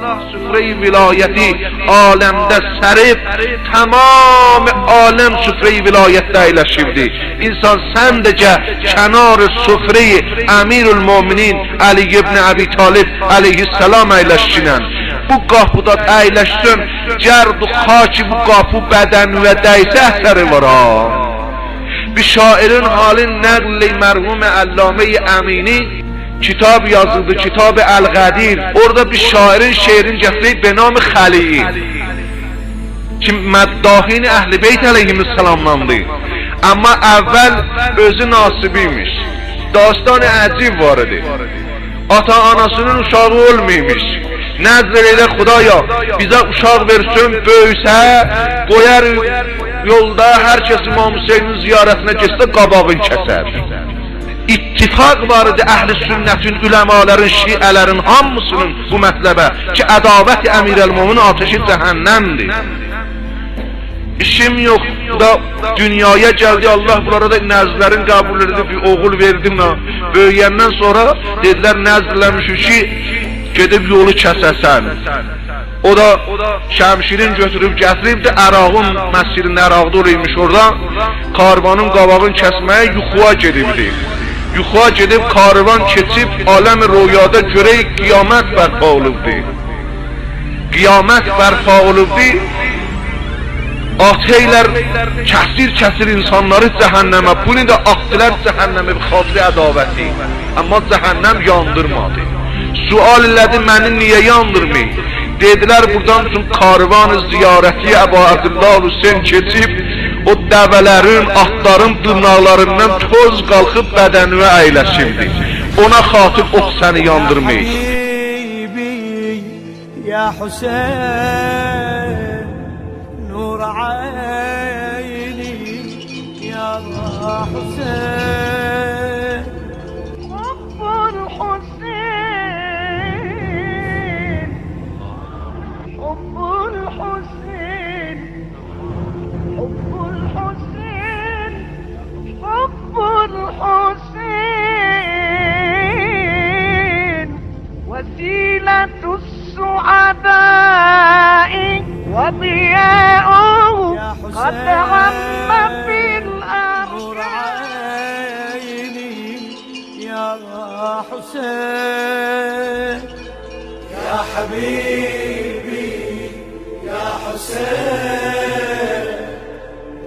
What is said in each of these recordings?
الله سفره ولایتی عالم ده سرف تمام عالم سفره ولایت ده لشیب انسان سند جه کنار سفره امیرالمومنین علی ابن عبی طالب علیه السلام ایلشینن بو قاپو داد ایلشتون جرد و خاچی بو قاپو بدن و دیسه سر ورا. بی شاعرین حال نقلی مرحوم علامه امینی kitap yazıldı, kitab El-Qadir. Orada bir şairin şeirin gətirib be nam Xaliyi. Ki məddahin Əhl-i Beyt əleyhissalamlandı. Amma əvvəl özü nasibiymiş. Dastan əcib var idi. Ata anasının uşağı olmaymış. Nəzr elə Xudaya bizə uşaq versin, böyüsə, qoyar yolda hər kəs İmam Hüseynin ziyarətinə getsə qabağın kəsər. İttifaq var idi əhl-i sünnətin, üləmaların, şiələrin hamısının bu mətləbə ki, ədavət əmirəl-mumin ateşi cəhənnəmdir. İşim yok da dünyaya geldi Allah bunlara da nezlerin kabul edildi bir oğul verdim ha. Böyüyenden sonra dediler nezlemiş ki gedib yolu kəsəsən. O da şəmşirin götürüb gətirib də Ərağın məscidində Ərağda olaymış orada karvanın qabağını kəsməyə yuxuya gedibdi. Yuxuya gedib karvan keçib aləm rüyada görək qiyamət bərpa olubdi. Qiyamət bərpa olubdi. Ateyler kəsir kəsir insanları cəhənnəmə, bunu da atdılar cəhənnəmə bir xatri ədavəti. Amma cəhənnəm yandırmadı. Sual elədi məni niyə yandırmayın? Dedilər buradan üçün karvan ziyarəti Əbu Abdullah Hüseyin keçib O dəvələrin, atların dırnaqlarından toz qalxıb bədənimə əyləşirdi. Ona xatir ox səni yandırmayız. Ya Hüseyin, nur ayni, ya Hüseyin. حبيبي يا حسين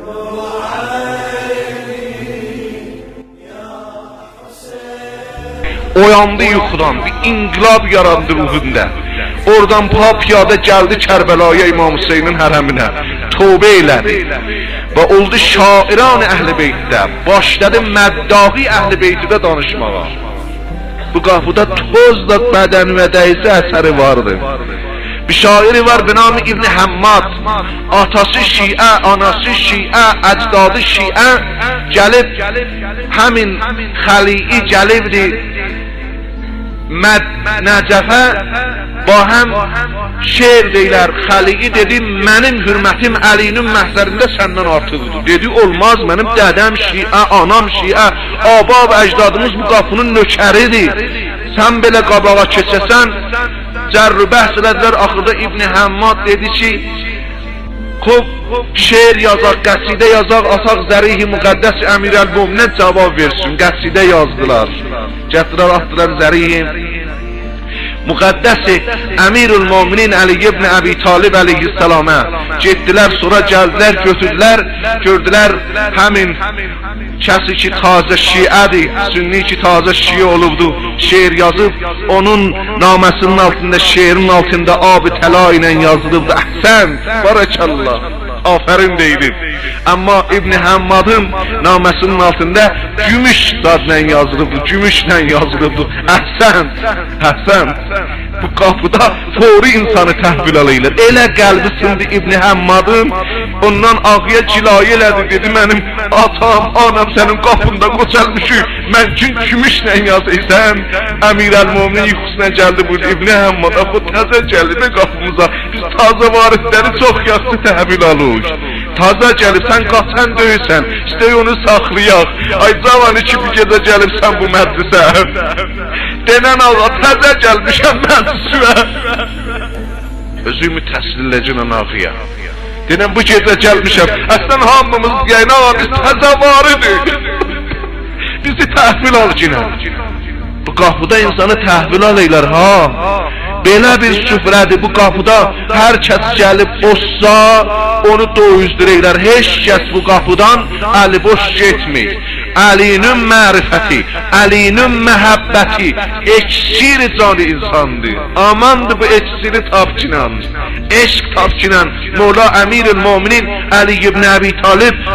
نور Oyandı yuxudan, bir inqilab yarandı ruhunda. Oradan pa piyada geldi Kərbəlaya İmam Hüseynin hərəminə. Tövbə elədi. Və oldu şairan əhl-i beytdə. Başladı məddahi əhl-i beytidə danışmağa. bu qafuda toz da tozdad bədənimə dəysə əsəri vardır. Bir şairi var به نام ابن حماد آتası شیعه آنası شیعه اجداد شیعه جلب همین خلیعی جلبدی Məd Nəcəfə ba həm şeir deyilər. Xəlii dedi mənim hürmətim Əlinin məhzərində səndən artıqdır. Dedi olmaz mənim dədəm Şiə, anam Şiə, abab əcdadımız bu qapının nökəridir. Sən belə qabağa keçəsən cərrü bəhs elədilər axırda İbn Həmmad dedi ki Xub şeir yazaq, qəsidə yazaq, asaq zərihi müqəddəs əmirəl-muminə cavab versin. Qəsidə yazdılar. Gətirər atdılar zərihi müqəddəsi Əmirül Müminin Ali ibn əleyhissalama getdilər, sonra gəldilər, götürdülər, gördülər həmin kəsi ki tazə şiədir, sünni ki tazə şiə olubdu, şeir yazıb, onun naməsinin altında, şeirin altında ab-ı təla ilə yazılıbdı. Əhsən, barakallah. Aferin deyilib. Amma İbn Hammadın naməsinin altında gümüş dadla yazılıbdı, gümüşlə yazılıbdı. Əhsən, əhsən. Bu qapıda fori insanı təhvil alırlar. Elə qəlbi sindi İbn Hammadın, ondan ağıya cilayə elədi, dedi mənim atam, anam sənin qapında qoçalmışıq. Mən üçün gümüşlə yazıysan. Əmir əl-Muminin yuxusuna gəldi bu İbn Hammad. Axı təzə gəldi qapımıza. Biz taze varisləri çox yaxşı təhvil alırıq. Taze gəlibsən, qaçan döysən. İstəy onu saxlayaq. Ay cavanı ki bu gecə gəlibsən bu məclisə. Denən ağa təzə gəlmişəm məclisə. Özümü təsdiqləyəcəm ağıya. Denəm bu gecə gəlmişəm. Əslən hamımız yəni ama biz təzəvarıdır. Bizi təhvil al cinə. Bu qapıda insanı təhvil alırlar ha. Belə bir süfrədir bu qapıda hər kəs gəlib boşsa onu doyuzdururlar. Heç kəs bu qapıdan əli boş getmir. Əlinin mərifəti, əlinin məhəbbəti eksir canı insandır. Amandır bu eksiri tapçınan. Eşq tapçınan Mola Əmirül Möminin Ali ibn Əbi Talib